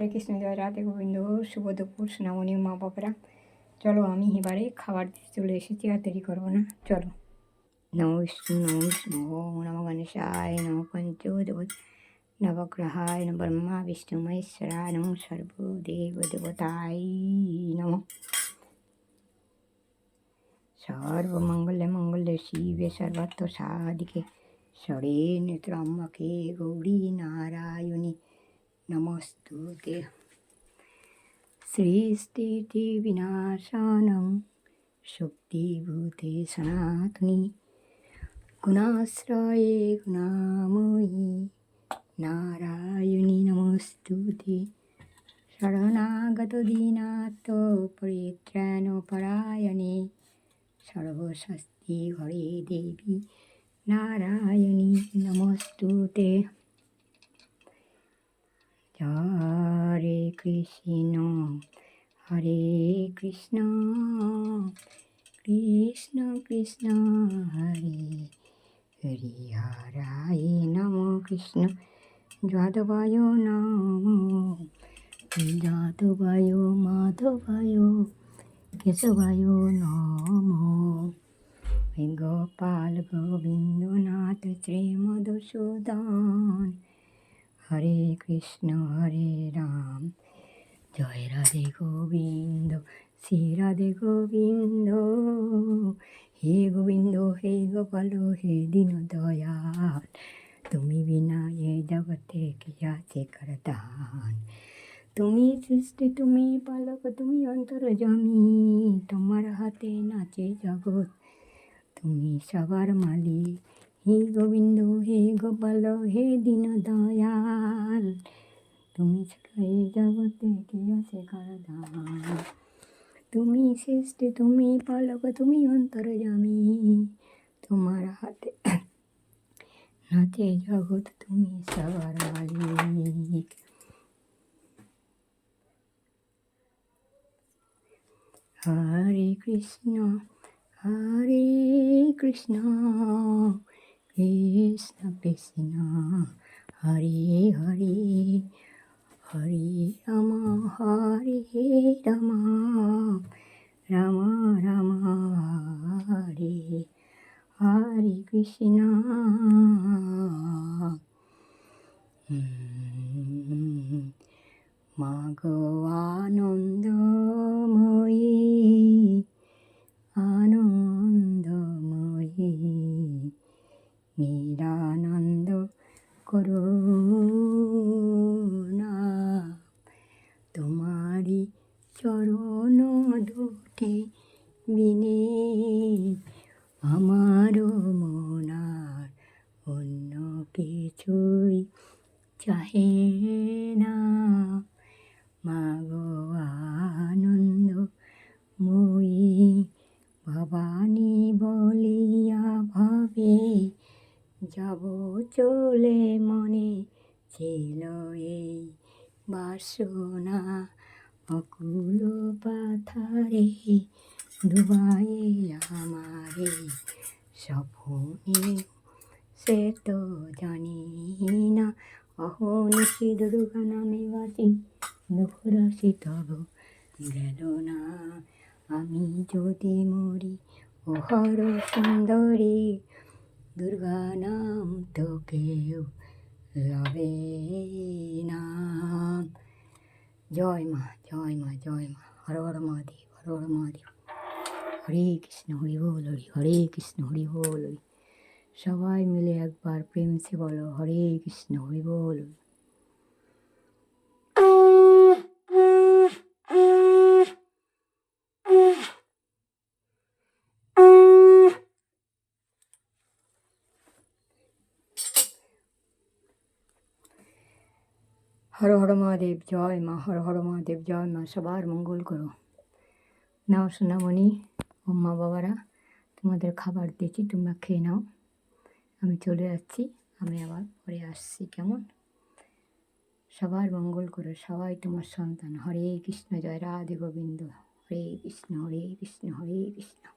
হরে কৃষ্ণ জয়, রাধে গোবিন্দ শুভ দুপুর সোনামণি মা বাবারা। চলো আমি এবারে খাবার দিতে চলে এসেছি, আর দেরি করব না। চলো। নম বিষ্ণু নম বিষ্ণু নম গণেশায় নম পঞ্চদেব নবগ্রহায় নম ব্রহ্মা বিষ্ণু মহেশ্বরায় নম সর্বদেব দেবতায় নম। সর্বমঙ্গলে মঙ্গলে শিবে সর্বত্র সাদিকে সরে নেত্রম্বকে গৌরী নারায়ণী নমস্তুতে সৃষ্টিবিনাশাनं শক্তিভূতে সনাতনী গুণাশ্রয়ে গুণাময়ী নারায়ণী নমস্তু নমস্তুতে শরণাগত দীনাথ পরিত্রাণ পরায়ণে সর্বশস্তি হরে দেবী নারায়ণী নমস্তুতে হরে কৃষ্ণ হরে কৃষ্ণ কৃষ্ণ কৃষ্ণ হরে হরি হরায় নম কৃষ্ণ যাদবায় নম যাদবায় মাধবায় কেশবায় নম গোপাল গোবিন্দনাথ শ্রী মধুসূদন হরে কৃষ্ণ, হরে রাম। জয় রাধে গোবিন্দ, শ্রী রাধে গোবিন্দ। হে গোবিন্দ, হে গোপাল, হে দীন দয়াল তুমি বিনা এ জগতে কি আছে করদান তুমি সৃষ্টি, তুমি পালক, তুমি অন্তর জমি। তোমার হাতে নাচে জগৎ। তুমি সবার মালিক হে গোবিন্দ, হে গোপাল, হে দীন দয়াল তুমি এই জগতে কি আছে করদান তুমি সৃষ্টি, তুমি পালক, তুমি অন্তর জামি তোমার হাতে নাচে জগৎ, তুমি সবার মালিক হরে কৃষ্ণ হরে কৃষ্ণ। কৃষ্ণ কৃষ্ণ হরে হরে হরে রাম হরে রাম রাম রাম হরে হরে কৃষ্ণ মাগো আনন্দময়ী নিরানন্দ করুণা। তোমারি চরণ দুটি বিনে আমারও মনার অন্য কিছুই চাহে না। মাগো আনন্দ মই ভবানী বলিয়া ভাবে যাব চলে মনে ছিল এই বাসনা অকুল পাথারে ডুবাই আমারে স্বপ্নে সে তো জানি না অহনিশি দুর্গা নামে বাসি দুঃখরাশি তব গেল না। আমি যদি মরি ওহর সুন্দরী দুর্গা নাম তো কেউ লবে না। জয় মা জয় মা জয় মা। হর হর মহাদেব, হর হর মহাদেব। হরে কৃষ্ণ, হরি বল, হরি, হরে কৃষ্ণ, হরি বল। হরি সবাই মিলে একবার প্রেমসে বলো, হরে কৃষ্ণ, হরি বল। হরি হর হর মহাদেব জয় মা হর হর মহাদেব জয় মা সবার মঙ্গল করো নাও সোনামণি ও মা বাবারা তোমাদের খাবার দিয়েছি তোমরা খেয়ে নাও। আমি চলে যাচ্ছি, আমি আবার পরে আসছি, কেমন? সবার মঙ্গল করো সবাই তোমার সন্তান। হরে কৃষ্ণ, জয় রাধে গোবিন্দ। হরে কৃষ্ণ হরে কৃষ্ণ হরে কৃষ্ণ।